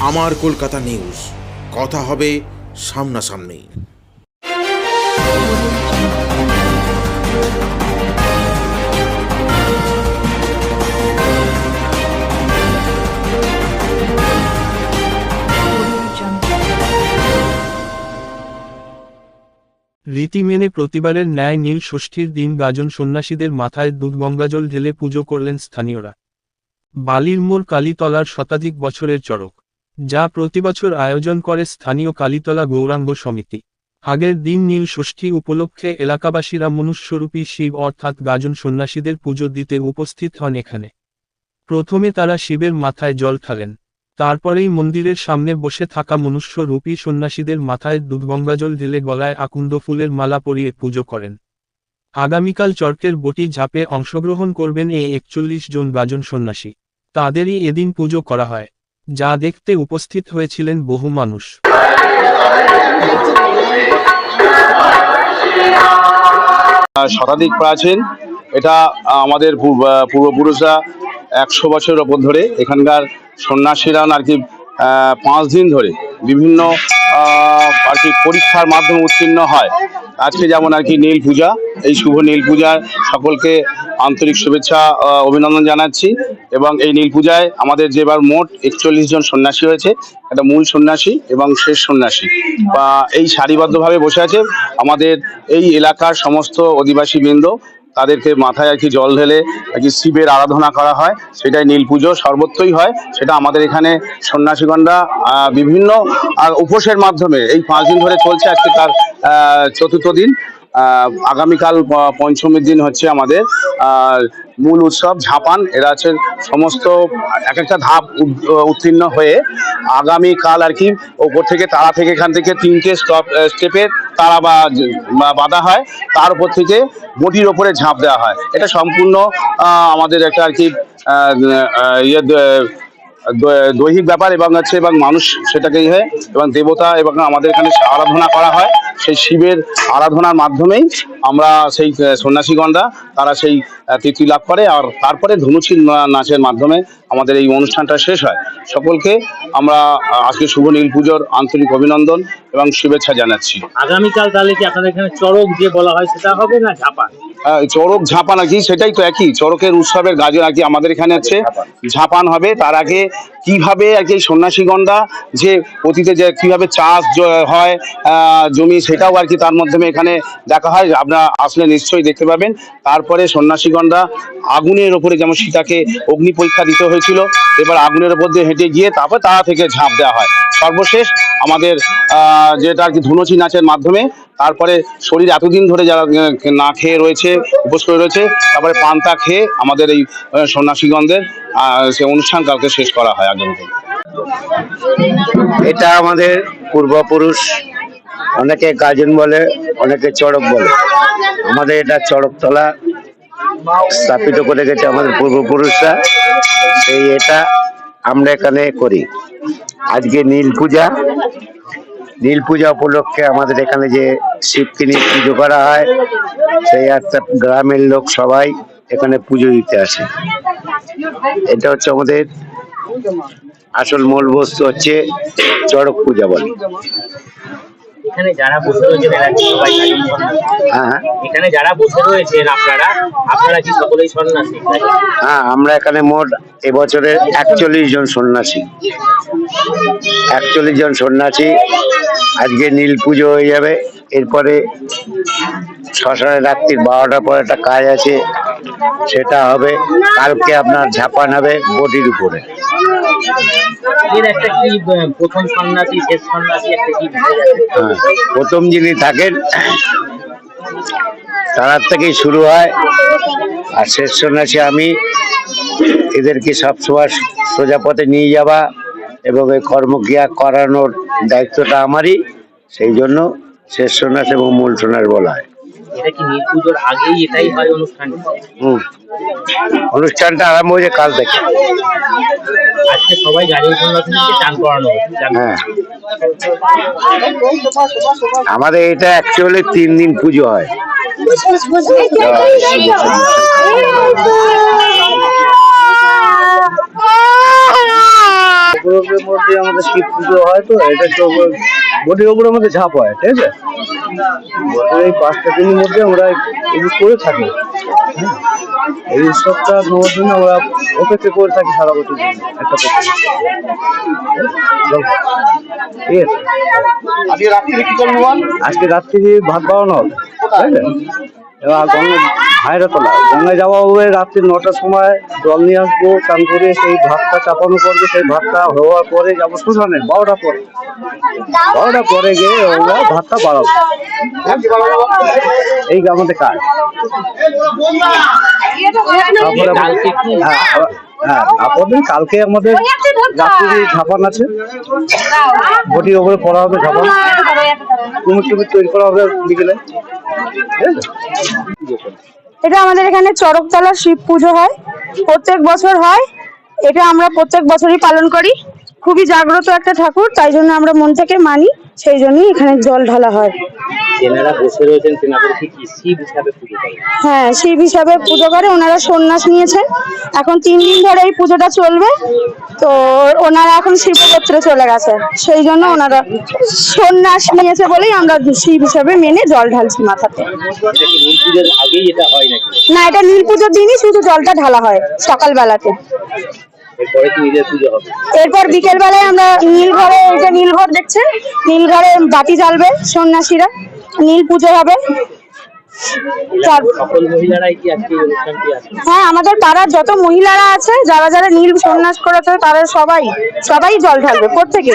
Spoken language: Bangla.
আমার কলকাতা নিউজ। কথা হবে সামনাসামনি। রীতি মেনে প্রতিবারের ন্যায় নীল ষষ্ঠীর দিন গাজন সন্ন্যাসীদের মাথায় দুধ গঙ্গাজল ঢেলে পুজো করলেন স্থানীয়রা। বালির মোড় কালীতলার শতাধিক বছরের চড়ক। যা প্রতিবছর আয়োজন করে স্থানীয় কালীতলা গৌরাঙ্গ সমিতি। আগের দিন নীল ষষ্ঠী উপলক্ষে এলাকাবাসীরা মনুষ্যরূপী শিব অর্থাৎ গাজন সন্ন্যাসীদের পুজো দিতে উপস্থিত হন এখানে। প্রথমে তারা শিবের মাথায় জল ঢালেন। তারপরেই মন্দিরের সামনে বসে থাকা মনুষ্যরূপী সন্ন্যাসীদের মাথায় দুধগঙ্গাজল ঢেলে গলায় আকুন্দ ফুলের মালা পরিয়ে পুজো করেন। আগামীকাল চর্কের বটি ঝাপে অংশগ্রহণ করবেন এই একচল্লিশ জন গাজন সন্ন্যাসী। তাদেরই এদিন পুজো করা হয়। যা দেখতে উপস্থিত হয়েছিলেন বহু মানুষ। শতাধিক প্রাচীন। এটা আমাদের পূর্বপুরুষরা একশো বছরের ওপর ধরে এখানকার সন্ন্যাসীরা আর কি পাঁচ দিন ধরে বিভিন্ন আর কি পরীক্ষার মাধ্যমে উত্তীর্ণ হয়। আজকে যেমন আর কি নীল পূজা, এই শুভ নীল পূজার সকলকে আন্তরিক শুভেচ্ছা অভিনন্দন জানাচ্ছি। এবং এই নীল পূজায় আমাদের যেবার মোট একচল্লিশ জন সন্ন্যাসী হয়েছে, একটা মূল সন্ন্যাসী এবং শেষ সন্ন্যাসী। বা এই সারিবদ্ধভাবে বসে আছে আমাদের এই এলাকার সমস্ত অধিবাসী বৃন্দ তাদেরকে মাথায় আর কি জল ঢেলে আর কি শিবের আরাধনা করা হয়, সেটাই নীল পুজো সর্বত্রই হয়, সেটা আমাদের এখানে সন্ন্যাসীগণরা বিভিন্ন উপোসের মাধ্যমে এই পাঁচ দিন ধরে চলছে আজকে তার চতুর্থ দিন। আগামীকাল পঞ্চমীর দিন হচ্ছে আমাদের মূল উৎসব ঝাপান। এরা হচ্ছে সমস্ত এক একটা ধাপ উত্তীর্ণ হয়ে আগামীকাল আর কি ওপর থেকে তারা থেকে এখান থেকে তিনটে স্টপ স্টেপের তারা বা বাঁধা হয়। তার উপর থেকে বটির ওপরে ঝাঁপ দেওয়া হয়। এটা সম্পূর্ণ আমাদের একটা আর কি ইয়ে দৈহিক ব্যাপার এবং হচ্ছে এবং মানুষ সেটাকে ইয়ে এবং দেবতা এবং আমাদের এখানে আরাধনা করা হয়। সেই শিবের আরাধনার মাধ্যমেই আমরা সেই সন্ন্যাসীগণরা তারা সেই তৃপ্তি লাভ করে। আর তারপরে ধনুচি নাচের মাধ্যমে আমাদের এই অনুষ্ঠানটা শেষ হয়। সকলকে আমরা আজকে শুভ নীল পুজোর আন্তরিক অভিনন্দন এবং শুভেচ্ছা জানাচ্ছি। আগামীকাল তাহলে কি আপনাদের এখানে চড়ক যে বলা হয় সেটা হবে না ঝাপান? আহ, চড়ক ঝাপান আর সেটাই তো একই। চড়কের উৎসবের গাজন আর কি আমাদের এখানে হচ্ছে ঝাপান হবে। তার আগে কীভাবে আর কি সন্ন্যাসীগণরা যে অতীতে যে কীভাবে চাষ হয় আহ, জমি সেটাও আর কি তার মাধ্যমে এখানে দেখা হয়। আপনারা আসলে নিশ্চয়ই দেখতে পাবেন। তারপরে সন্ন্যাসীগণরা আগুনের ওপরে যেমন সীতাকে অগ্নি পরীক্ষা দিতে হয়েছিল, এবার আগুনের ওপর দিয়ে হেঁটে গিয়ে তারপর তারা থেকে ঝাঁপ দেওয়া হয়। সর্বশেষ আমাদের যেটা আর কি ধুনুচি নাচের মাধ্যমে, তারপরে শরীর এতদিন ধরে যারা না খেয়ে রয়েছে, উপোস করে রয়েছে, তারপরে পান্তা খেয়ে আমাদের এই সন্ন্যাসীগণদের সে অনুষ্ঠান কালকে শেষ করা হয় আগামীকাল এটা আমাদের পূর্বপুরুষ, অনেকে গাজন বলে, অনেকে চড়ক বলে। আমাদের এটা চড়কতলা। স্থাপিত করে গেছে আমাদের পূর্বপুরুষরা। সেই এটা আমরা এখানে করি। আজকে নীল পূজা। নীল পূজা উপলক্ষে আমাদের এখানে যে শিবকে নিয়ে পুজো করা হয়, সেই একটা গ্রামের লোক সবাই এখানে পুজো দিতে আসে। এটা হচ্ছে আমাদের আসল মূল বস্তু হচ্ছে চড়ক পূজা বলে। এখানে যারা বসে? হ্যাঁ। এখানে যারা বসে রয়েছেন আপনারা আপনারা কি সকলেই সন্ন্যাসী? হ্যাঁ আমরা এখানে মোট এবছরে একচল্লিশ জন সন্ন্যাসী। একচল্লিশ জন সন্ন্যাসী। আজকে নীল পুজো হয়ে যাবে। এরপরে শ্মশানে রাত্রির বারোটার পর একটা কাজ আছে। সেটা হবে কালকে আপনার ঝাপান হবে বডির উপরে। প্রথম? হ্যাঁ প্রথম যিনি থাকেন তার থেকেই শুরু হয়। আর শেষ সন্ন্যাসী আমি এদেরকে সবসময় সোজা পথে নিয়ে যাওয়া এবং এই কর্মক্রিয়া করানোর দায়িত্বটা আমারই সেই জন্য শেষ সন্ন্যাস এবং মূল সন্ন্যাস বলা হয়। এটা কি নীল পুজোর আগেই এটাই হয় অনুষ্ঠান? অনুষ্ঠানটা আরম্ভ হয়েছে কাল থেকে। আজকে সবাই সন্ন্যাসীদেরকে চান করানো হ্যাঁ। আমাদের এটা অ্যাকচুয়ালি তিন দিন পুজো হয়। মধ্যে আমাদের শিব পুজো হয় তো এটা তো বটির উপরে আমাদের ঝাঁপ হয় ঠিক আছে? এই পাঁচটা দিনের মধ্যে আমরা ইউজ করে থাকি। এই উৎসবটা নেওয়ার জন্য আমরা অপেক্ষা করে থাকি সারা বছর একটা ঠিক আছে। আজকে রাত্রে কি করব আজকে রাত্রি ভাত বানানো হবে। বুঝলে? এবার গঙ্গা ভাইরা তোলা গঙ্গায় যাওয়া হবে রাত্রি নটার সময় জল নিয়ে আসব চান করে সেই ভাতটা চাপানো করবে সেই ভাতটা হওয়ার পরে যাব শ্মশানে বারোটা পরে। বারোটা পরে গিয়ে আমরা ভাতটা বাড়াবো। এই আমাদের কাজ। তারপরে কালকে হ্যাঁ হ্যাঁ তারপর কালকে আমাদের রাত্রি ঝাপান আছে। বটির ওপরে পড়া হবে ঝাপান। কুমির টুমির তৈরি করা হবে বিকেলে। ঠিক আছে এটা আমাদের এখানে চরকতলা শিব পুজো হয়। প্রত্যেক বছর হয়। এটা আমরা প্রত্যেক বছরই পালন করি। খুবই জাগ্রত একটা ঠাকুর, তাই জন্য আমরা মন থেকে মানি, সেই জন্যই এখানে জল ঢালা হয়। তেনারা বসে রয়েছেন তেনাদেরকে কি শিব হিসাবে পুজো করে হ্যাঁ শিব হিসাবে পুজো করে ওনারা সন্ন্যাস নিয়েছেন এখন তিন দিন ধরে এই পুজোটা চলবে। তো ওনারা এখন শিবগোত্রে চলে গেছে। সেই জন্য ওনারা সন্ন্যাস নিয়েছে বলেই আমরা শিব হিসাবে মেনে জল ঢালছি মাথাতে। নীল পুজোর আগেই এটা হয় নাকি? না এটা নীল পুজোর দিনই শুধু জলটা ঢালা হয় সকালবেলাতে। এরপরে বিকেল বেলায় আমরা নীল ঘরে এই যে নীল ঘর দেখছেন? নীল ঘরে বাতি জ্বালবে সন্ন্যাসীরা। নীল পুজো হবে। হ্যাঁ আমাদের পাড়ার যত মহিলারা আছে যারা যারা নীল সন্ন্যাস করেছে তারা সবাই সবাই জল ঢালবে প্রত্যেকে।